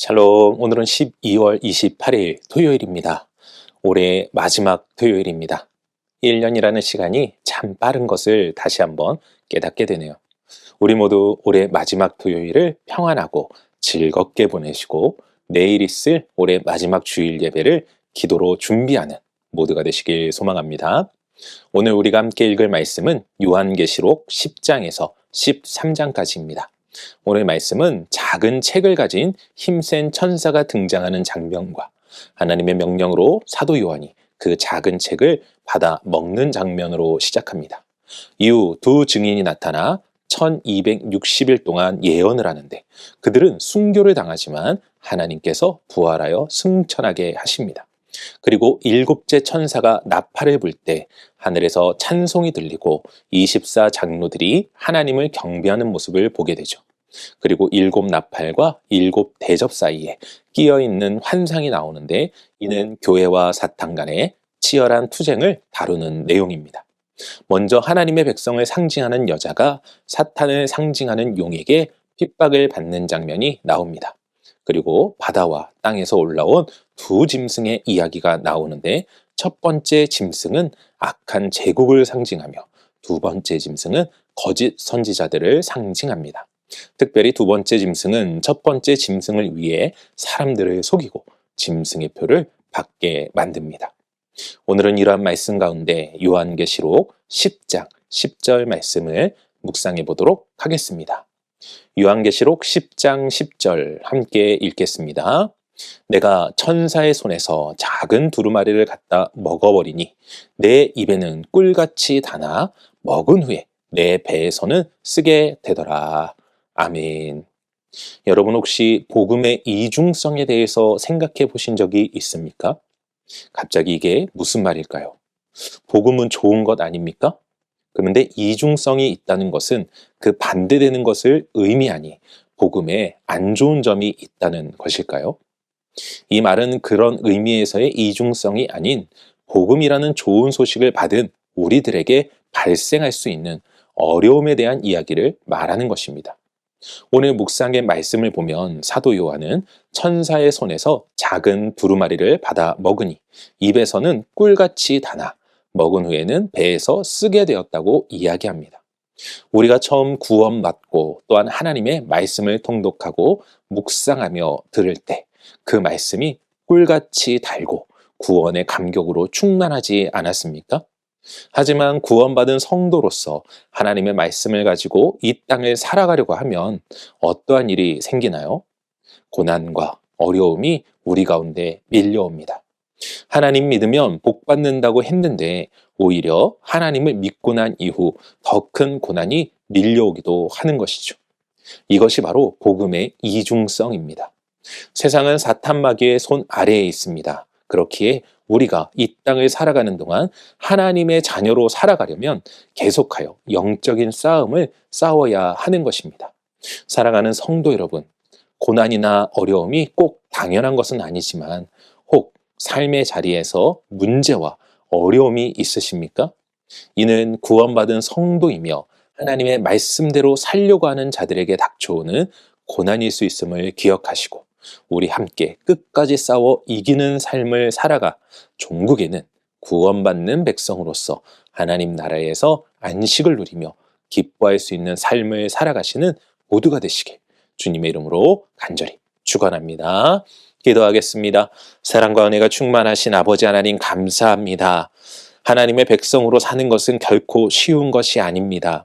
샬롬, 오늘은 12월 28일 토요일입니다. 올해 마지막 토요일입니다. 1년이라는 시간이 참 빠른 것을 다시 한번 깨닫게 되네요. 우리 모두 올해 마지막 토요일을 평안하고 즐겁게 보내시고 내일 있을 올해 마지막 주일 예배를 기도로 준비하는 모두가 되시길 소망합니다. 오늘 우리가 함께 읽을 말씀은 요한계시록 10장에서 13장까지입니다. 오늘 말씀은 작은 책을 가진 힘센 천사가 등장하는 장면과 하나님의 명령으로 사도 요한이 그 작은 책을 받아 먹는 장면으로 시작합니다. 이후 두 증인이 나타나 1260일 동안 예언을 하는데 그들은 순교를 당하지만 하나님께서 부활하여 승천하게 하십니다. 그리고 일곱째 천사가 나팔을 불 때 하늘에서 찬송이 들리고 24 장로들이 하나님을 경배하는 모습을 보게 되죠. 그리고 일곱 나팔과 일곱 대접 사이에 끼어 있는 환상이 나오는데 이는 교회와 사탄 간의 치열한 투쟁을 다루는 내용입니다. 먼저 하나님의 백성을 상징하는 여자가 사탄을 상징하는 용에게 핍박을 받는 장면이 나옵니다. 그리고 바다와 땅에서 올라온 두 짐승의 이야기가 나오는데 첫 번째 짐승은 악한 제국을 상징하며 두 번째 짐승은 거짓 선지자들을 상징합니다. 특별히 두 번째 짐승은 첫 번째 짐승을 위해 사람들을 속이고 짐승의 표를 받게 만듭니다. 오늘은 이러한 말씀 가운데 요한계시록 10장 10절 말씀을 묵상해 보도록 하겠습니다. 요한계시록 10장 10절 함께 읽겠습니다. 내가 천사의 손에서 작은 두루마리를 갖다 먹어버리니 내 입에는 꿀같이 다나 먹은 후에 내 배에서는 쓰게 되더라. 아멘. 여러분 혹시 복음의 이중성에 대해서 생각해 보신 적이 있습니까? 갑자기 이게 무슨 말일까요? 복음은 좋은 것 아닙니까? 그런데 이중성이 있다는 것은 그 반대되는 것을 의미하니 복음에 안 좋은 점이 있다는 것일까요? 이 말은 그런 의미에서의 이중성이 아닌 복음이라는 좋은 소식을 받은 우리들에게 발생할 수 있는 어려움에 대한 이야기를 말하는 것입니다. 오늘 묵상의 말씀을 보면 사도 요한은 천사의 손에서 작은 두루마리를 받아 먹으니 입에서는 꿀같이 다나 먹은 후에는 배에서 쓰게 되었다고 이야기합니다. 우리가 처음 구원 받고 또한 하나님의 말씀을 통독하고 묵상하며 들을 때 그 말씀이 꿀같이 달고 구원의 감격으로 충만하지 않았습니까? 하지만 구원받은 성도로서 하나님의 말씀을 가지고 이 땅을 살아가려고 하면 어떠한 일이 생기나요? 고난과 어려움이 우리 가운데 밀려옵니다. 하나님 믿으면 복 받는다고 했는데 오히려 하나님을 믿고 난 이후 더 큰 고난이 밀려오기도 하는 것이죠. 이것이 바로 복음의 이중성입니다. 세상은 사탄 마귀의 손 아래에 있습니다. 그렇기에 우리가 이 땅을 살아가는 동안 하나님의 자녀로 살아가려면 계속하여 영적인 싸움을 싸워야 하는 것입니다. 사랑하는 성도 여러분, 고난이나 어려움이 꼭 당연한 것은 아니지만 혹 삶의 자리에서 문제와 어려움이 있으십니까? 이는 구원받은 성도이며 하나님의 말씀대로 살려고 하는 자들에게 닥쳐오는 고난일 수 있음을 기억하시고 우리 함께 끝까지 싸워 이기는 삶을 살아가 종국에는 구원받는 백성으로서 하나님 나라에서 안식을 누리며 기뻐할 수 있는 삶을 살아가시는 모두가 되시길 주님의 이름으로 간절히 축원합니다. 기도하겠습니다. 사랑과 은혜가 충만하신 아버지 하나님 감사합니다. 하나님의 백성으로 사는 것은 결코 쉬운 것이 아닙니다.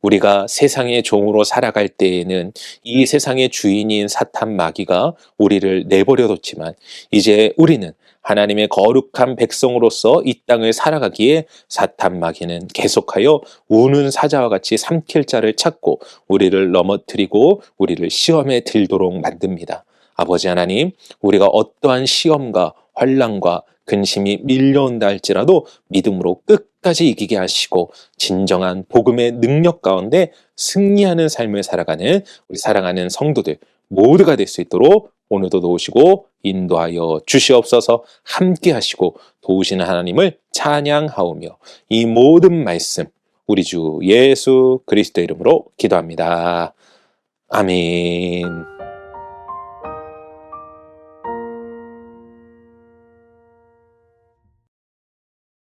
우리가 세상의 종으로 살아갈 때에는 이 세상의 주인인 사탄 마귀가 우리를 내버려 뒀지만 이제 우리는 하나님의 거룩한 백성으로서 이 땅을 살아가기에 사탄 마귀는 계속하여 우는 사자와 같이 삼킬 자를 찾고 우리를 넘어뜨리고 우리를 시험에 들도록 만듭니다. 아버지 하나님, 우리가 어떠한 시험과 환란과 근심이 밀려온다 할지라도 믿음으로 끝까지 이기게 하시고 진정한 복음의 능력 가운데 승리하는 삶을 살아가는 우리 사랑하는 성도들 모두가 될 수 있도록 오늘도 도우시고 인도하여 주시옵소서 함께 하시고 도우시는 하나님을 찬양하오며 이 모든 말씀 우리 주 예수 그리스도 이름으로 기도합니다. 아멘.